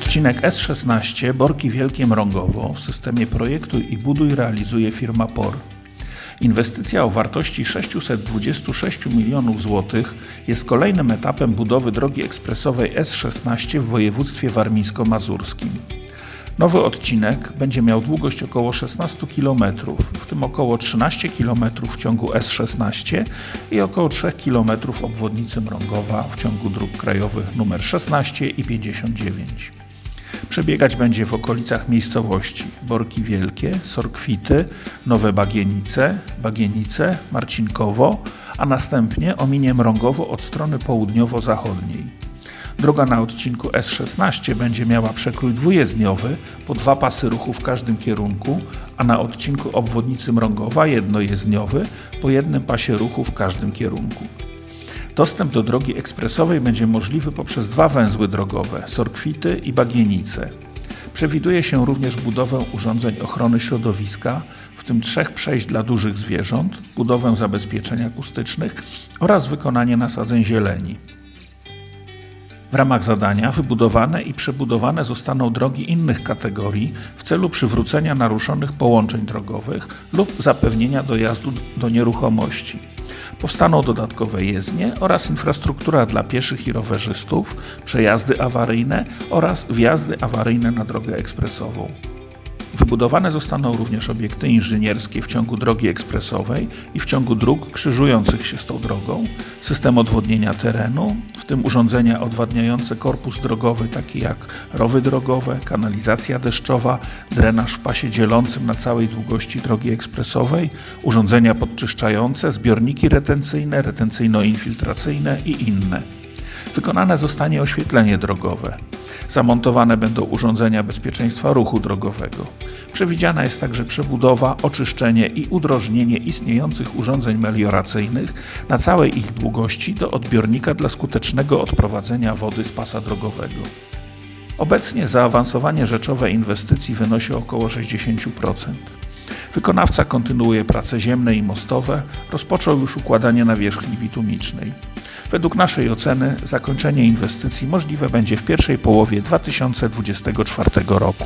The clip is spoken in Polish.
Odcinek S16 Borki Wielkie Mrągowo w systemie projektuj i buduj realizuje firma POR. Inwestycja o wartości 626 milionów złotych jest kolejnym etapem budowy drogi ekspresowej S16 w województwie warmińsko-mazurskim. Nowy odcinek będzie miał długość około 16 km, w tym około 13 km w ciągu S16 i około 3 km obwodnicy Mrągowa w ciągu dróg krajowych nr 16 i 59. Przebiegać będzie w okolicach miejscowości Borki Wielkie, Sorkwity, Nowe Bagienice, Bagienice, Marcinkowo, a następnie ominie Mrągowo od strony południowo-zachodniej. Droga na odcinku S16 będzie miała przekrój dwujezdniowy, po dwa pasy ruchu w każdym kierunku, a na odcinku obwodnicy Mrągowa jednojezdniowy, po jednym pasie ruchu w każdym kierunku. Dostęp do drogi ekspresowej będzie możliwy poprzez dwa węzły drogowe Sorkwity i Bagienice. Przewiduje się również budowę urządzeń ochrony środowiska, w tym trzech przejść dla dużych zwierząt, budowę zabezpieczeń akustycznych oraz wykonanie nasadzeń zieleni. W ramach zadania wybudowane i przebudowane zostaną drogi innych kategorii w celu przywrócenia naruszonych połączeń drogowych lub zapewnienia dojazdu do nieruchomości. Powstaną dodatkowe jezdnie oraz infrastruktura dla pieszych i rowerzystów, przejazdy awaryjne oraz wjazdy awaryjne na drogę ekspresową. Wybudowane zostaną również obiekty inżynierskie w ciągu drogi ekspresowej i w ciągu dróg krzyżujących się z tą drogą, system odwodnienia terenu, w tym urządzenia odwadniające korpus drogowy takie jak rowy drogowe, kanalizacja deszczowa, drenaż w pasie dzielącym na całej długości drogi ekspresowej, urządzenia podczyszczające, zbiorniki retencyjne, retencyjno-infiltracyjne i inne. Wykonane zostanie oświetlenie drogowe. Zamontowane będą urządzenia bezpieczeństwa ruchu drogowego. Przewidziana jest także przebudowa, oczyszczenie i udrożnienie istniejących urządzeń melioracyjnych na całej ich długości do odbiornika dla skutecznego odprowadzenia wody z pasa drogowego. Obecnie zaawansowanie rzeczowe inwestycji wynosi około 60%. Wykonawca kontynuuje prace ziemne i mostowe, rozpoczął już układanie nawierzchni bitumicznej. Według naszej oceny zakończenie inwestycji możliwe będzie w pierwszej połowie 2024 roku.